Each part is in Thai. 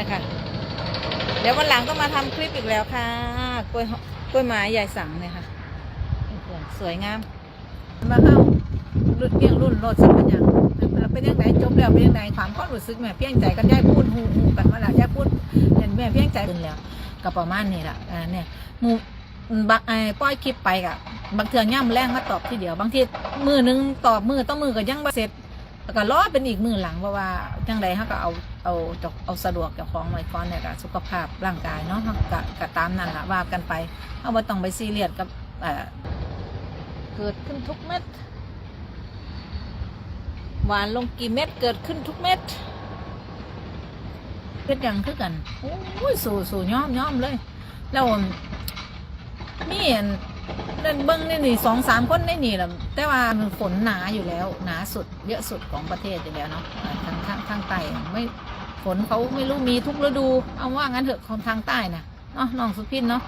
นะคะ เดี๋ยววันหลังก็มาทำคลิปอีกแล้วค่ะ กล้วยกล้วยไม้ใหญ่สังเนี่ยค่ะ สวยงาม มาเข้ารุ่นเพียงรุ่นโลดสักป็นอย่างเป็นยังไงจบแล้วเป็นยังไงความความรู้สึกแม่เพียงใจกันย่ายพูดหูหูกันว่าละย่ายพูดเห็นแม่เพียงใจขึ้นแล้วก็ประมาณนี้แหละอ่าเนี่ยหมูบางไอ้ป้อยคลิปไปกับบางเทือย่ำแรงมาตอบทีเดียว บางทีมือหนึงตอบมือต้องมือก็ยังบเสร็จ แล้วก็รอเป็นอีกมือหลังเพราะว่าจังใดเขาก็เอาเอาเจ้าเอาสะดวกเจ้าของไว้ก่อนเนี่ยก็สุขภาพร่างกายเนาะเขาก็ก็ตามนั่นละว่ากันไปเอาบ่ต้องไปซีเรียสกับเกิดขึ้นทุกเม็ดหวานลงกี่เม็ดเกิดขึ้นทุกเม็ดเพชรยังคือกันโอ้ยสู่สู่ย่อมย่อมเลย แล้วนี่ อันนั่นเบิ้งนี่นี่สองสามคนในนี่แหละแต่ว่ามันฝนหนาอยู่แล้ว หนาสุดเยอะสุดของประเทศอยู่แล้วเนาะทางทางทางใต้ไม่ฝนเขาไม่รู้มีทุกฤดู เอาว่างั้นเถอะของทางใต้นะเนาะน้องสุพินเนาะ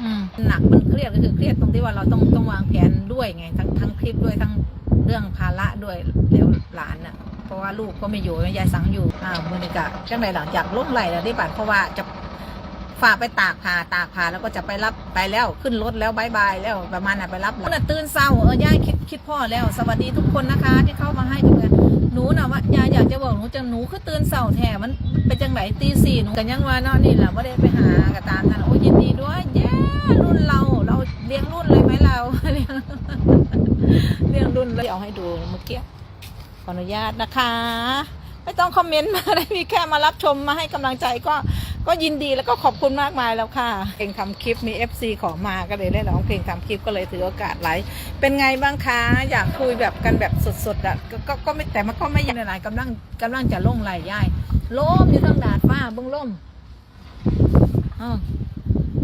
อืมหนักมันเครียดก็คือเครียดตรงที่ว่าเราต้องต้องวางแผนด้วยไง ทั้งทั้งคลิปด้วยทั้งเรื่องภาระด้วยแล้วหลานน่ะเพราะว่าลูกก็ไม่อยู่ยายสังอยู่อ้าวมือนิกะจังไรหลังจากล้มไหลแล้วได้บัตรเพราะว่าจะ ฝากไปตากผ้าตากผ้าแล้วก็จะไปรับไปแล้วขึ้นรถแล้วบายบายแล้วประมาณน่ะไปรับหลานน่ะตื่นเศร้าเออย่าคิดคิดพ่อแล้ว สวัสดีทุกคนนะคะ ที่เข้ามาให้ดูกันหนูน่ะว่ายายอยากจะบอกหนูจังหนูคือตื่นเศร้าแท้มันเป็นจังไหนตีสี่หนูกันยังว่าเนาะนี่แหละว่าได้ไปหากระตามนั่นโอ้ยินดีด้วยแย่รุ่นเราเราเลี้ยงรุ่นเลยไหมเราเลี้ยงเรื่องรุ่นเลยเอาให้ดูเมื่อกี้ขออนุญาตนะคะ ไม่ต้องคอมเมนต์มาได้มีแค่มารับชมมาให้กำลังใจก็ก็ยินดีแล้วก็ขอบคุณมากมายแล้วค่ะเพลงทำคลิปมี FC ขอมาก็เลยได้ร้องเพลงทำคลิปก็เลยถือโอกาสไลฟ์เป็นไงบ้างคะอยากคุยแบบกันแบบสดๆอะก็ก็ก็ไม่แต่มันก็ไม่ยังไงกำลังกำลังจะล่งไหลย่ายล้มอยู่ทางดาดฟ้าเบิ้งล่มอ้าว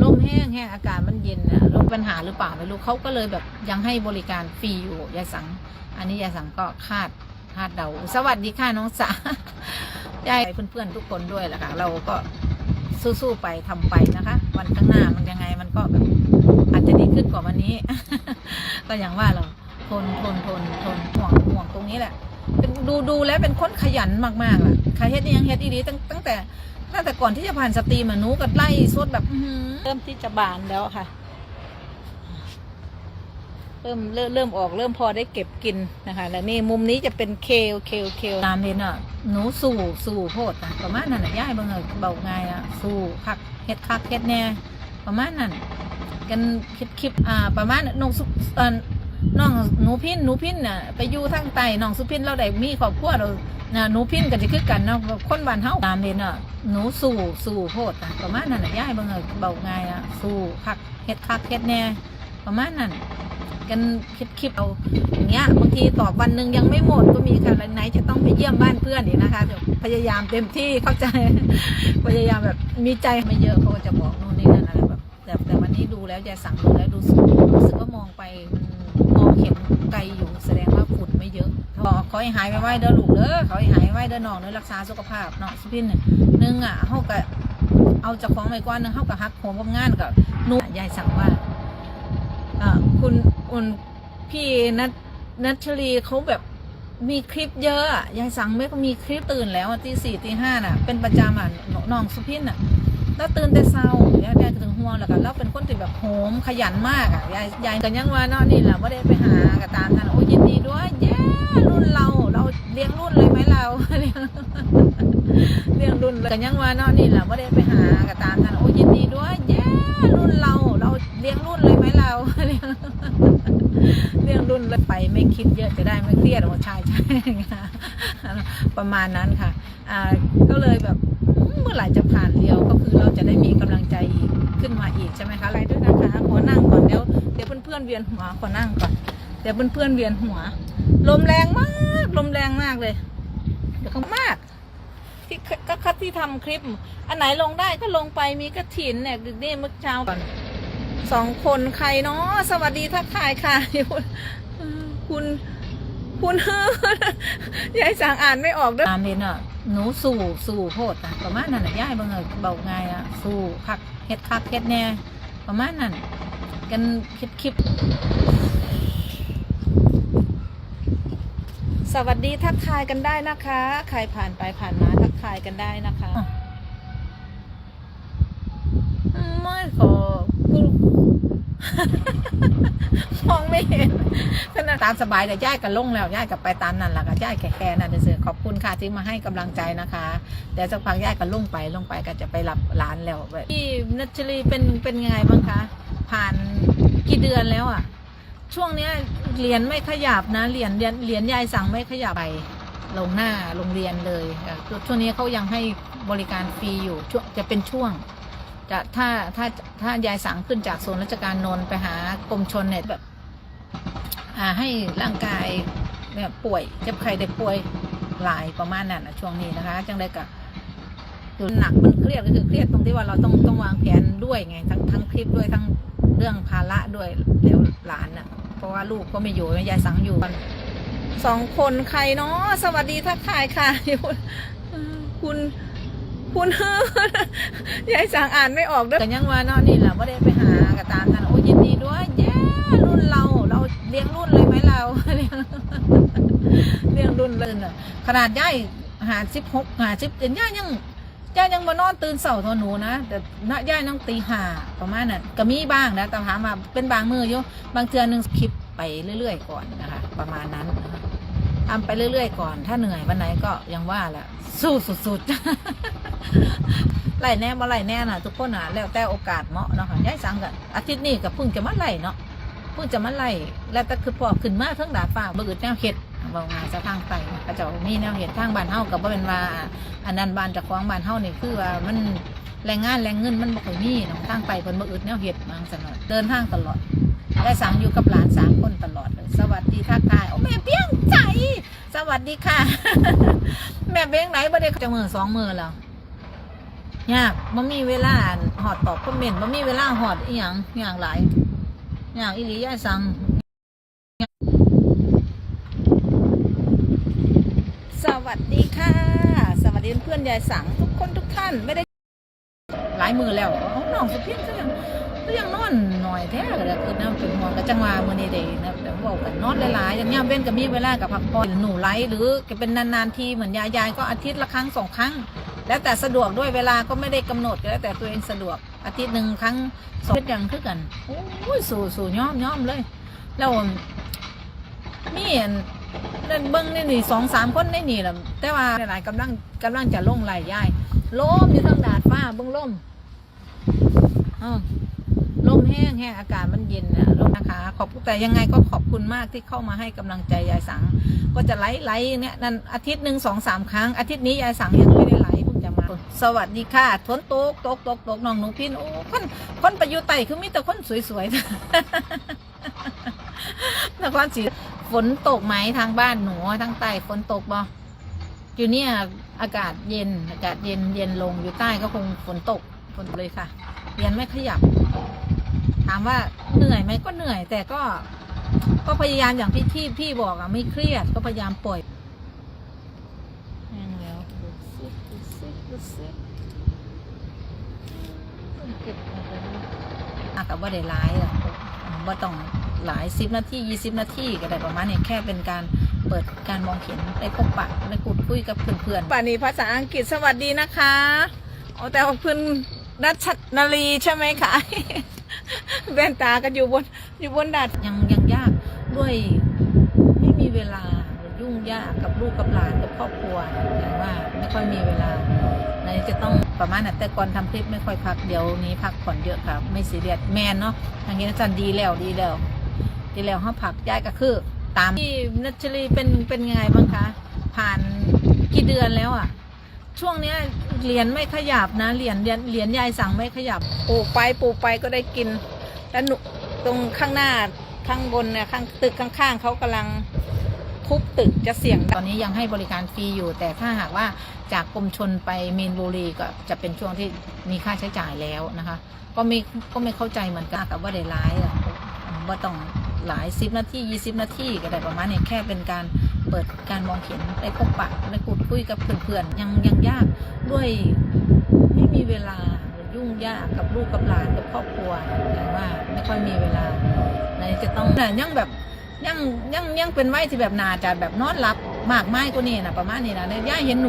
ลมแห้งแห้งอากาศมันเย็นนะลมปัญหาหรือเปล่าไม่รู้เขาก็เลยแบบยังให้บริการฟรีอยู่ยายสัง อันนี้ยายสังก็คาด คาดเดา สวัสดีค่ะน้องสายายเพื่อนๆทุกคนด้วยแหละค่ะ เราก็สู้ๆไปทำไปนะคะ วันข้างหน้ามันยังไงมันก็แบบอาจจะดีขึ้นกว่าวันนี้ ก็อย่างว่าเราทนทนทนทนห่วงห่วงตรงนี้แหละ เป็นดูดูแล้วเป็นคนขยันมากๆล่ะใครเฮ็ดยังเฮ็ดอีดีตั้งตั้งแต่ตั้งแต่ก่อนที่จะผ่านสตรีมอะหนูก็ไล่สวดแบบเริ่มที่จะบานแล้วค่ะ เริ่มเริ่มเริ่มออกเริ่มพอได้เก็บกินนะคะ แล้วนี่มุมนี้จะเป็นเคลเคลเคลตามเห็นอะหนูสู่สู่โพดอะประมาณนั้นอะย่ายบางเออเบาง่ายอะสู่คักเฮ็ดคักเฮ็ดแน่ประมาณนั้นกันคลิปคลิปอ่าประมาณน้องสุเอ่อน้องหนูพินหนูพินน่ะไปอยู่ทางใต้น้องสุพินเราได้มีครอบครัวเราหนูพินก็จะคือกันเนาะคนบ้านเฮาตามเด่นอะหนูสู่สู่โพดอะประมาณนั้นน่ะย่ายบิ่งเออเบาง่ายอะสู่คักเฮ็ดคักเฮ็ดแน่ประมาณนั้น กันคลิปคลิปเอาอย่างเงี้ยบางทีตอบวันหนึ่งยังไม่หมดก็มีค่ะไหนจะต้องไปเยี่ยมบ้านเพื่อนอีกนะคะพยายามเต็มที่เข้าใจพยายามแบบมีใจไม่เยอะเขาก็จะบอกนู่นนี่นั่นอะไรแบบแต่แต่วันนี้ดูแล้วจะสั่งดูแล้วดูสึกรู้สึกว่ามองไปมันมองเห็นไกลอยู่แสดงว่าฝุ่นไม่เยอะขอขอให้หายไปไว้เด้อลูกเด้อขอให้หายไว้เด้อน้องเด้อรักษาสุขภาพเนาะสุพินน่ะหนึ่งอะเฮาก็เอาจากของไปก่อนหนึงเฮาก็ฮักโหมกับงานกับนุ่ยายสั่งว่า คุณอุ่นพี่นัทนัทชลีเขาแบบมีคลิปเยอะยายสั่งไม่ก็มีคลิปตื่นแล้วตีสี่ตีห้าน่ะ เป็นประจำอะน้องสุพินอะ แล้วตื่นแต่เช้ายายยายถึงห่วงแล้วก็แล้วเป็นคนที่แบบโหมขยันมากอะยายยายก็ยังว่าเนาะนี่แหละว่าได้ไปหากระตามนั่นโอ้ยินดีด้วยแย่รุ่นเราเราเลี้ยงรุ่นเลยไหมเราเลี้ยงรุ่นเลยก็ยังว่าเนาะนี่แหละว่าได้ไปหากระตามนั่นโอ้ยินดีด้วยแย่รุ่นเราเราเลี้ยงรุ่นเลยไหมเราเลี้ยง เลี้ยงรุ่นเลยไปไม่คิดเยอะจะได้ไม่เครียดโอ้ใช่ใช่ประมาณนั้นค่ะอ่าก็เลยแบบเมื่อไหร่จะผ่านเรียวก็คือเราจะได้มีกำลังใจอีกขึ้นมาอีกใช่ไหมคะอะไรด้วยนะคะขอนั่งก่อนเดี๋ยวเดี๋ยวเพื่อนๆเวียนหัวขอนั่งก่อนเดี๋ยวเพื่อนๆเวียนหัว ลมแรงมากลมแรงมากเลยเดี๋ยวเขามากที่ก็คัดที่ทำคลิป อันไหนลงได้ก็ลงไปมีกระถินเนี่ยนี่เมื่อเช้าก่อน สองคนใครเนาะสวัสดีทักทายค่ะ คุณคุณยายสั่งอ่านไม่ออกด้วยตามเด่นอะหนูสู่สู่โพดอะประมาณนั้นอะย่ายเบิ่งเออเบาง่ายอะสู่คักเฮ็ดคักเฮ็ดแน่ประมาณนั้นกันคลิปคลิปสวัสดีทักทายกันได้นะคะ ใครผ่านไปผ่านมาทักทายกันได้นะคะขอ กูมองไม่เห็นขนาดตามสบายแต่ย่ายกันลงแล้วย่ายกับไปตามนั่นแหละค่ะย่ายแค่แค่นั่นเฉยขอบคุณค่ะที่มาให้กำลังใจนะคะเดี๋ยวสักพักย่ายกันลงไปลงไปก็จะไปรับหลานแล้วแบบพี่นัชรีเป็นเป็นไงบ้างคะผ่านกี่เดือนแล้วอะ ช่วงเนี้ยเหรียญไม่ขยับนะเหรียญเหรียญเหรียญยายสั่งไม่ขยับไปลงหน้าโรงเรียนเลยเอ่ช่วงนี้เขายังให้บริการฟรีอยู่จะเป็นช่วง จะถ้าถ้าถ้ายายสั่งขึ้นจากโซนราชการนนไปหากรมชนเนี่ยแบบอ่าให้ร่างกายแบบป่วยเจ็บไข้ได้ป่วยหลายประมาณนั้นนะช่วงนี้นะคะ จังได้กับคือหนักมันเครียดก็คือเครียดตรงที่ว่าเราต้องต้องวางแผนด้วยไง ทั้งทั้งคลิปด้วยทั้งเรื่องภาระด้วยแล้วหลานน่ะ เพราะว่าลูกก็ไม่อยู่ยายสั่งอยู่สองคนใครเนาะสวัสดีทักทายค่ะอยู่ คุณคุณยายสั่งอ่านไม่ออกด้วยแต่ยังว่าเนาะนี่แหละว่าได้ไปหากระตามกันโอ้ยินดีด้วยแย่รุ่นเราเราเลี้ยงรุ่นเลยไหมเราเลี้ยงเลี้ยงรุ่นเลยน่ะขนาดย่ายหาสิบหกหาสิบเดือนย่ายยังย่ายยังมานอนตื่นเสาร์ทอหนูนะแต่ณย่ายนั่งตีหาประมาณนั้นก็มีบ้างนะแต่ถามมาเป็นบางมืออยู่บางเทือหนึ่งคลิปไปเรื่อย ๆ ก่อนนะคะ ประมาณนั้นนะคะ ทำไปเรื่อยๆก่อน ถ้าเหนื่อยวันไหนก็ยังว่าแหละสู้สุดๆไล่แน่มาไล่แน่น่ะ ทุกคนอะ แล้วแต่โอกาสเหมาะเนาะค่ะย้ายสังกันอาทิตย์นี้ก็เพิ่งจะมาไล่เนาะพิ่งจะมาไล่แล้วแต่คือพอขึ้นมาเทั้งดาฟ้าบ่อื่นแนวเฮ็ดเบางานจะทางไปกระเจ้ามีแนวเฮ็ดทางบ้านเฮาก็บ่เป็นว่าอันนั้นบ้านเจ้าของบ้านเฮานี่คือว่ามันแรงงานแรงเงินมันบ่ค่อยมีเนาะทางไปเพิ่นบ่อึดแนวเฮ็ดบางซั่นเนาะเดินทางตลอด ได้สังอยู่กับหลานสามคนตลอดเลย สวัสดีทักทายโอ้แม่เปี้ยงใจ สวัสดีค่ะ แม่เบี้ยงไหนบ่ได้จะมือสองมือแล้วยากบ่มีเวลาหอดตอบคอมเมนต์บ่มีเวลาหอดอีหยังอย่างหลายอย่างอีหลียายสั่งสวัสดีค่ะ สวัสดีเพื่อนยายสังทุกคนทุกท่านไม่ได้หลายมือแล้วอ๋อน้องสุเพียงก็ยัง ก็ยังนอนหน่อยแท้ก็เลยคือน้ำเป็นห่วงกับจังหวะมื้อนี้เด้นะแต่บอกกันนอนหลายๆอย่างยามเว้นก็มีเวลากับพักผ่อนหนูไลฟ์หรือก็เป็นนานๆทีเหมือนยายยายก็อาทิตย์ละครั้งสองครั้ง แล้วแต่สะดวกด้วยเวลาก็ไม่ได้กำหนดแล้วแต่ตัวเองสะดวกอาทิตย์หนึ่งครั้งสองอย่างคือกันโอ้ยสู่สู่ย่อมย่อมเลยแล้วมีอันนั่นเบิ้งนี่นี่สองสามคนในนี่แหละแต่ว่าหลายๆกำลังกำลังจะลงไหลย่ายล้มอยู่ทางดาดฟ้าเบิ้งล้มอ้าว แห้งแห้งอากาศมันเย็นนะลมนะคะ ขอบแต่ยังไงก็ขอบคุณมากที่เข้ามาให้กำลังใจยายสัง ก็จะไลฟ์ไลฟ์เนี่ยนั่นอาทิตย์หนึ่งสองสามครั้งอาทิตย์นี้ยายสังยังไม่ได้ไลฟ์เพิ่งจะมา สวัสดีค่ะฝนตกตกตกตกน้องหนูพินโอ้คนคนไปอยู่ไต่คือมีแต่คนสวยๆนครศรีฝนตกไหมทางบ้านหนูทางใต้ฝนตกบ่อยู่เนี่ยอากาศเย็น อากาศเย็นเย็นลงอยู่ใต้ก็คงฝนตกฝนเลยค่ะเรียนไม่ขยับ ถามว่าเหนื่อยไหมก็เหนื่อย แต่ก็ ก็พยายามอย่างที่ที่พี่บอกอะไม่เครียดก็พยายามปล่อยแห้งแล้วดูสิดูสิดูสิเก็บเอาไปนะอะกับว่าได้หลายอะว่าต้องหลายสิบนาทียี่สิบนาทีก็ได้ประมาณนี้แค่เป็นการเปิดการมองเห็นได้พบปะได้พูดคุยกับเพื่อนๆป่านี้ภาษาอังกฤษสวัสดีนะคะโอ้แต่ว่าเพื่อนนัชนาลีใช่ไหมคะ แว่นตากันอยู่บนอยู่บนดาดยังยังยากด้วยไม่มีเวลาหรือยุ่งยากกับลูกกับหลานกับครอบครัวอย่างว่าไม่ค่อยมีเวลาในจะต้องประมาณนั้นแต่ก่อนทำคลิปไม่ค่อยพักเดี๋ยวนี้พักผ่อนเยอะค่ะไม่ซีเรียสแมนเนาะทางนี้นะจันดีแล้วดีแล้วดีแล้วห้าผักย้ายก็คือ ตามที่นัชรีเป็นเป็นยังไงบ้างคะผ่านกี่เดือนแล้วอะ ช่วงเนี้ยเหรียญไม่ขยับนะเหรียญเหรียญเหรียญยายสั่งไม่ขยับปลูกไปปลูกไปก็ได้กิน แล้วหนูตรงข้างหน้าข้างบนเนี่ยข้างตึกข้างๆเขากำลังทุบตึกจะเสี่ยงตอนนี้ยังให้บริการฟรีอยู่ แต่ถ้าหากว่าจากกรมชนไปมีนบุรีก็จะเป็นช่วงที่มีค่าใช้จ่ายแล้วนะคะ ก็ไม่ก็ไม่เข้าใจเหมือนกันกับว่าได้ร้ายอะว่าต้องหลายสิบนาทียี่สิบนาทีก็ได้ประมาณนี้แค่เป็นการ เปิดการมองเห็นได้พบปะได้พูดคุยกับเพื่อนๆยังยังยากด้วยไม่มีเวลายุ่งยากกับลูกกับหลานกับครอบครัวอย่างว่าไม่ค่อยมีเวลาในจะต้องยังแบบยังยังยังเป็นไหวที่แบบนาจะแบบนอนหลับมากไม้ก็นี่นะประมาณนี้นะเนี่ยย่าเห็นหนู